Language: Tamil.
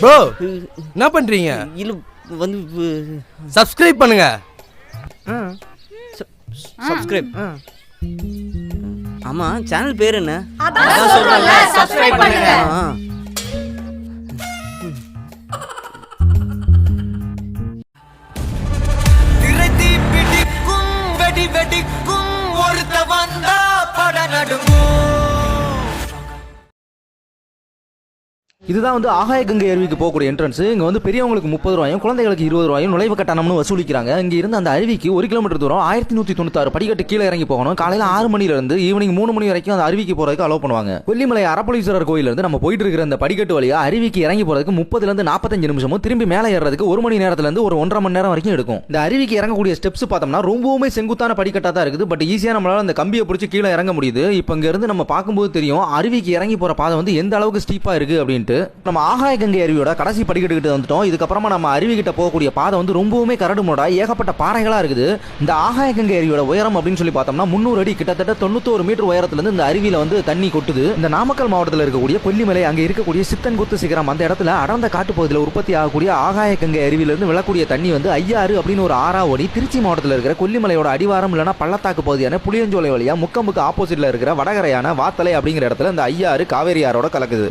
ப்ரோ என்ன பண்றீங்க? இல்ல வந்து சப்ஸ்கிரைப் பண்ணுங்க. சப்ஸ்கிரைப் ஆமா சேனல் பேர் என்ன? அதான் சொல்றேன்ல சப்ஸ்கிரைப் பண்ணுங்க. வெடிக்கும் ஒருத்த வந்தா பட நடுங்கும் இதுதான் வந்து ஆகாய கங்கை அருவிக்கு போகக்கூடிய என்ட்ரன்ஸ் இங்கே வந்து பெரியவங்களுக்கு முப்பது ரூபாயும் குழந்தைகளுக்கு இருபது ரூபாயும் நுழைவு கட்டணம்னு வசூலிக்கிறாங்க. இங்கே இருந்து அந்த அருவிக்கு ஒரு கிலோமீட்டர் தூரம் ஆயிரத்தி நூற்றி தொண்ணூத்தாறு படிக்கட்டு கீழே இறங்கி போகணும். காலையில் ஆறு மணிலேருந்து ஈவினிங் மூணு மணி வரைக்கும் அந்த அருவிக்கு போகிறதுக்கு அலோவ் பண்ணுவாங்க. கொல்லிமலை அரப்பளீஸ்வரர் கோயில இருந்து நம்ம போயிட்டு இருக்கிற அந்த படிக்கட்டு வழியாக அருவிக்கு இறங்கி போறதுக்கு முப்பதுலேருந்து நாற்பத்தஞ்சு நிமிஷமும் திரும்பி மேலே ஏறதுக்கு ஒரு மணி நேரத்துலேருந்து ஒரு ஒன்றரை மணி நேரம் வரைக்கும் எடுக்கும். இந்த அருவிக்கு இறங்கக்கூடிய ஸ்டெப்ஸ் பார்த்தோம்னா ரொம்பவுமே செங்குத்தான படிக்கட்டாக தான் இருக்குது. பட் ஈஸியாக நம்மளால் அந்த கம்பியை பிடிச்சி கீழே இறங்க முடியுது. இப்போ இங்கேருந்து நம்ம பார்க்கும்போது தெரியும் அருவிக்கு இறங்கி போகிற பாதை வந்து எந்த அளவுக்கு ஸ்டீப்பாக இருக்குது அப்படின்ட்டு நம்ம ஆகாய கங்கை அருவியோட கடைசி படிக்கட்டுக்கிட்டு வந்துட்டோம். இதுக்கப்புறமா நம்ம அருவி கிட்ட போகக்கூடிய பாதை வந்து ரொம்பவுமே கரடு முரடா ஏகப்பட்ட பாறைகளா இருக்குது. இந்த ஆகாய கங்கை அருவியோட உயரம் அப்படின்னு சொல்லி பார்த்தோம்னா முந்நூறு அடி கிட்டத்தட்ட தொண்ணூத்தோரு மீட்டர் உயரத்துலேருந்து இந்த அருவியில வந்து தண்ணி கொட்டுது. இந்த நாமக்கல் மாவட்டத்தில் இருக்கக்கூடிய கொல்லிமலை அங்கே இருக்கக்கூடிய சித்தன்குத்து சிகரம் அந்த இடத்துல அடர்ந்த காட்டுப்பகுதியில் உற்பத்தி ஆகக்கூடிய ஆகாய கங்கை அருவியில இருந்து விழக்கூடிய தண்ணி வந்து ஐயாறு அப்படின்னு ஒரு ஆறா ஓடி திருச்சி மாவட்டத்தில் இருக்கிற கொல்லிமலையோட அடிவாரம் இல்லைனா பள்ளத்தாக்கு பகுதியான புளியஞ்சோலை வழியாக முக்கம்புக்கு ஆப்போசிட்டில் இருக்கிற வடகரையான வாத்தலை அப்படிங்கிற இடத்துல இந்த ஐயாறு காவேரி ஆறோட கலக்குது.